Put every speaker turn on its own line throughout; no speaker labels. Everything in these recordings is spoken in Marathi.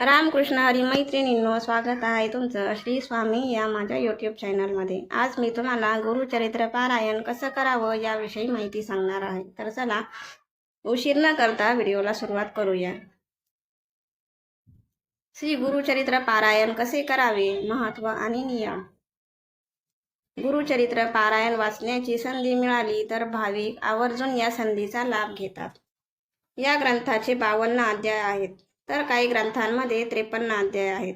रामकृष्ण हरी मैत्रिणींनो स्वागत आहे तुमचं श्री स्वामी या माझ्या यूट्यूब चॅनलमध्ये आज मी तुम्हाला गुरुचरित्र पारायण कसं करावं याविषयी माहिती सांगणार आहे. तर चला उशीर न करता व्हिडिओला सुरुवात करूया. श्री गुरुचरित्र पारायण कसे करावे? महत्त्व आणि नियम. गुरुचरित्र पारायण वाचण्याची संधी मिळाली तर भाविक आवर्जून या संधीचा लाभ घेतात. या ग्रंथाचे बावन्न अध्याय आहेत. तर काही ग्रंथांमध्ये त्रेपन्न अध्याय आहेत.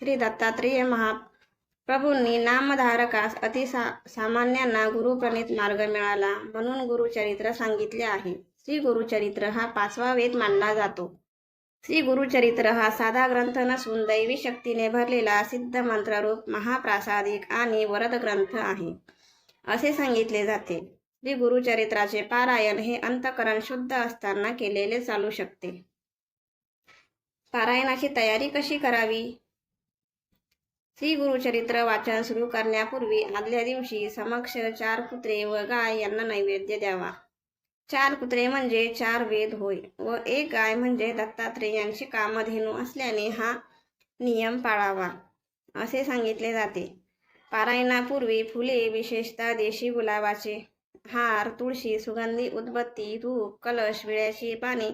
श्री दत्तात्रेय महाप्रभूंनी नामधारकास अतिसा सामान्यांना गुरुप्रणित मार्ग मिळाला म्हणून गुरुचरित्र सांगितले आहे. श्री गुरुचरित्र हा पाचवा वेद मानला जातो. श्री गुरुचरित्र हा साधा ग्रंथ नसून दैवी शक्तीने भरलेला सिद्ध मंत्ररूप महाप्रासादिक आणि वरद ग्रंथ आहे असे सांगितले जाते. श्री गुरुचरित्राचे पारायण हे अंतकरण शुद्ध असताना केलेले चालू शकते. पारायणाची तयारी कशी करावी? श्री गुरुचरित्र वाचन सुरू करण्यापूर्वी आदल्या दिवशी समक्ष चार कुत्रे व गाय यांना नैवेद्य द्यावा. चार कुत्रे म्हणजे चार वेद होय व एक गाय म्हणजे दत्तात्रेयांची कामधेनू असल्याने हा नियम पाळावा असे सांगितले जाते. पारायणापूर्वी फुले विशेषतः देशी गुलाबाचे हार तुळशी सुगंधी उदबत्ती धूप कलश विळ्याची पाने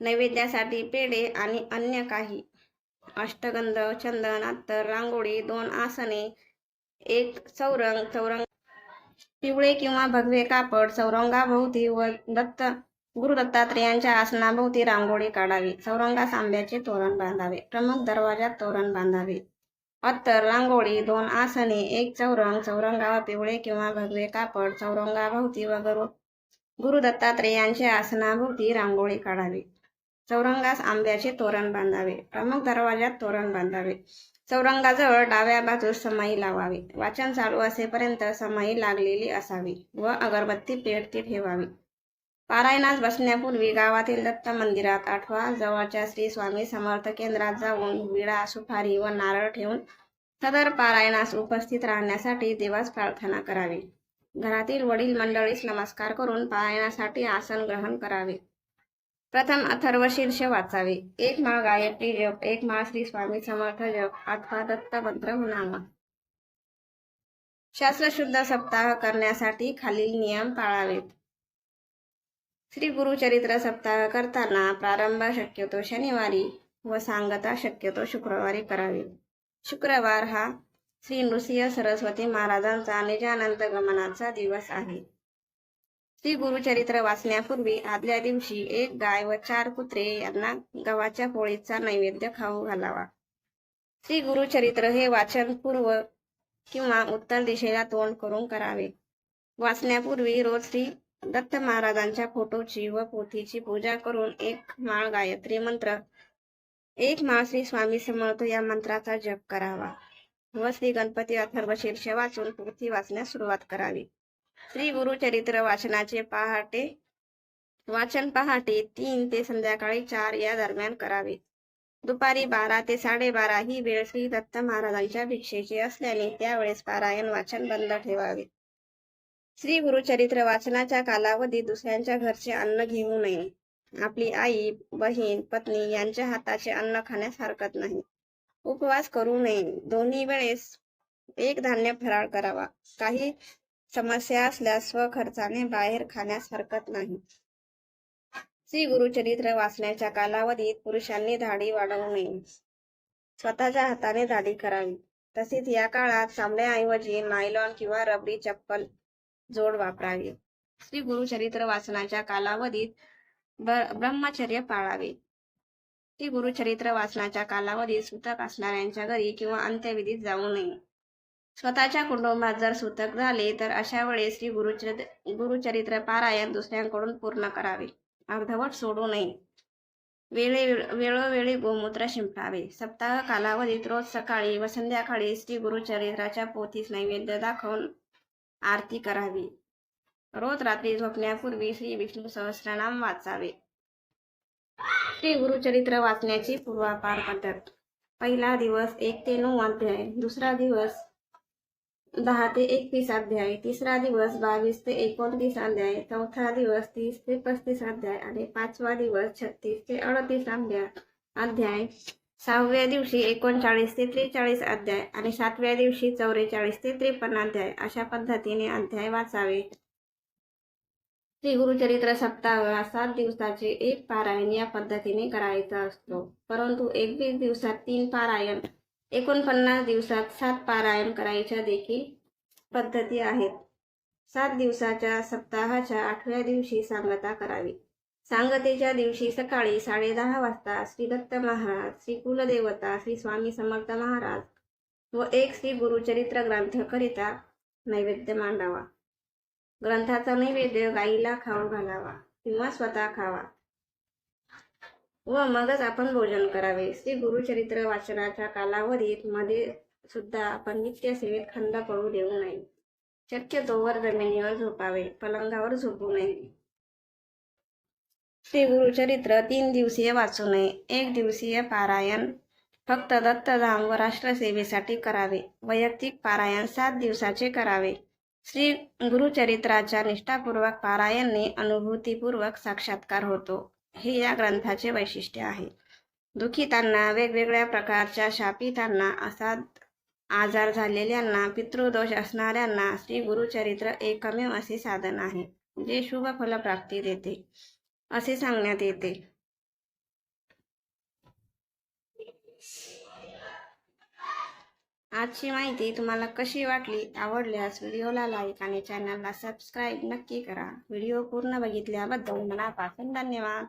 नैवेद्यासाठी पेढे आणि अन्य काही. अष्टगंध चंदन अत्तर रांगोळी दोन आसने एक चौरंग चौरंग पिवळे किंवा भगवे कापड चौरंगाभोवती व दत्त गुरु दत्तात्रेयांच्या आसनाभोवती रांगोळी काढावी. चौरंगा आंब्याचे तोरण बांधावे. प्रमुख दरवाजात तोरण बांधावे. अत्तर रांगोळी दोन आसने एक चौरंग चौरंगावर पिवळे किंवा भगवे कापड चौरंगाभोवती व गुरु गुरुदत्तात्रेयांच्या आसनाभोवती रांगोळी काढावी. चौरंगास आंब्याचे तोरण बांधावे. प्रमुख दरवाजात तोरण बांधावे. चौरंगाजवळ डाव्या बाजूस समाई लावावी. वाचन चालू असेपर्यंत समाई लागलेली असावी व अगरबत्ती पेटती ठेवावी. पारायणास बसण्यापूर्वी गावातील दत्त मंदिरात आठवा जवळच्या श्री स्वामी समर्थ केंद्रात जाऊन विडा सुपारी व नारळ ठेवून सदर पारायणास उपस्थित राहण्यासाठी देवास प्रार्थना करावी. घरातील वडील मंडळीस नमस्कार करून पारायणासाठी आसन ग्रहण करावे. प्रथम अथर्व शीर्ष वाचावे. एक माळ गायत्री जप एक महा श्री स्वामी समर्थ जप. अथवा दत्त मंत्र म्हणावा. शास्त्रशुद्ध सप्ताह करण्यासाठी खालील नियम पाळावेत. श्री गुरुचरित्र सप्ताह करताना प्रारंभ शक्यतो शनिवारी व सांगता शक्यतो शुक्रवारी करावी. शुक्रवार हा श्री नृसिंह सरस्वती महाराजांचा निजानंद गमनाचा दिवस आहे. श्री गुरुचरित्र वाचण्यापूर्वी आदल्या दिवशी एक गाय व चार कुत्रे यांना गव्हाच्या पोळीचा नैवेद्य खाऊ घालावा. श्री गुरुचरित्र हे वाचन पूर्व किंवा उत्तर दिशेला तोंड करून करावे. वाचण्यापूर्वी रोज श्री दत्त महाराजांच्या फोटोची व पोथीची पूजा करून एक माळ गायत्री मंत्र एक माळ श्री स्वामी समर्थ या मंत्राचा जप करावा व श्री गणपती अथर्व शीर्ष वाचून पोथी वाचण्यास सुरुवात करावी. श्री गुरुचरित्र वाचनाचे पहाटे वाचन पहाटे तीन ते संध्याकाळी चार या दरम्यान करावे. दुपारी बारा ते साडेबारा ही वेळ श्री दत्त महाराजांच्या भिक्षेची असल्याने त्यावेळेस पारायण वाचन बंद ठेवावे. श्री गुरुचरित्र वाचनाच्या कालावधीत दुसऱ्यांच्या घरचे अन्न घेऊ नये. आपली आई बहीण पत्नी यांच्या हाताचे अन्न खाण्यास हरकत नाही. उपवास करू नये. दोन्ही वेळेस एक धान्य फराळ करावा. काही समस्या असल्यास स्वखर्चाने बाहेर खाण्यास हरकत नाही. श्री गुरुचरित्र वाचण्याच्या कालावधीत पुरुषांनी दाढी वाढवू नये स्वतःच्या हाताने दाढी करावी. तसेच या काळात चांबड्याऐवजी नायलॉन किंवा रबरी चप्पल जोड वापरावी. श्री गुरुचरित्र वाचनाच्या कालावधीत ब्रह्मचर्य पाळावे. श्री गुरुचरित्र वाचनाच्या कालावधीत सुतक असणाऱ्यांच्या घरी किंवा अंत्यविधीत जाऊ नये. स्वतःच्या कुटुंबात जर सुतक झाले तर अशा वेळेस श्री गुरुचरित्र गुरुचरित्र पारायण दुसऱ्यांकडून पूर्ण करावे. अर्धवट सोडू नये. वेळे वेळोवेळी गोमूत्र शिंपडावे सप्ताह कालावधीत रोज सकाळी व संध्याकाळी श्री गुरुचरित्राच्या पोथीस नैवेद्य दाखवून आरती करावी. रोज रात्री झोपण्यापूर्वी श्री विष्णू सहस्रनाम वाचावे. श्री गुरुचरित्र वाचण्याची पूर्वापार पद्धत. पहिला दिवस एक ते नऊ अध्याय दुसरा दिवस दहा ते एकवीस अध्याय तिसरा दिवस बावीस ते एकोणतीस अध्याय चौथा दिवस तीस ते पस्तीस अध्याय आणि पाचवा दिवस छत्तीस ते अडतीस अध्याय अध्याय. सहाव्या दिवशी एकोणचाळीस ते त्रेचाळीस अध्याय आणि सातव्या दिवशी चौवेचाळीस ते त्रेपन्न अध्याय अशा पद्धतीने अध्याय वाचावे. श्री गुरुचरित्र सप्ताह हा सात दिवसाचे एक पारायण या पद्धतीने करायचा असतो. परंतु एकवीस दिवसात तीन पारायण एकोणपन्नास दिवसात सात पारायण करायच्या देखील पद्धती आहेत. सात दिवसाच्या सप्ताहाच्या आठव्या दिवशी सांगता करावी. सांगतेच्या दिवशी सकाळी साडेदहा वाजता श्री दत्त महाराज श्री कुलदेवता श्री स्वामी समर्थ महाराज व एक श्री गुरुचरित्र ग्रंथकरिता नैवेद्य मांडावा. ग्रंथाचा नैवेद्य गाईला खाऊ घालावा किंवा स्वतः खावा. व मगच आपण भोजन करावे. श्री गुरुचरित्र वाचनाच्या कालावधीत मध्ये सुद्धा आपण नित्य सेवेत खंड पडू देऊ नये. शक्यतोवर जमिनीवर झोपावे पलंगावर झोपू नये. श्री गुरुचरित्र तीन दिवसीय वाचू नये. एक दिवसीय पारायण फक्त दत्तधाम व राष्ट्रसेवेसाठी करावे. वैयक्तिक पारायण सात दिवसाचे करावे. श्री गुरुचरित्राच्या निष्ठापूर्वक पारायणने अनुभूतीपूर्वक साक्षात्कार होतो. हे या ग्रंथाचे वैशिष्ट्य आहे. दुखितांना वेगवेगळ्या प्रकारच्या शापितांना असा आजार झालेल्यांना पितृदोष असणाऱ्यांना श्री गुरुचरित्र एकमेव असे साधन आहे जे शुभ फलप्राप्ती देते असे सांगण्यात येते. आजची माहिती तुम्हाला कशी वाटली आवडल्यास व्हिडिओला लाईक आणि चॅनलला सबस्क्राईब नक्की करा. व्हिडिओ पूर्ण बघितल्याबद्दल मनापासून धन्यवाद.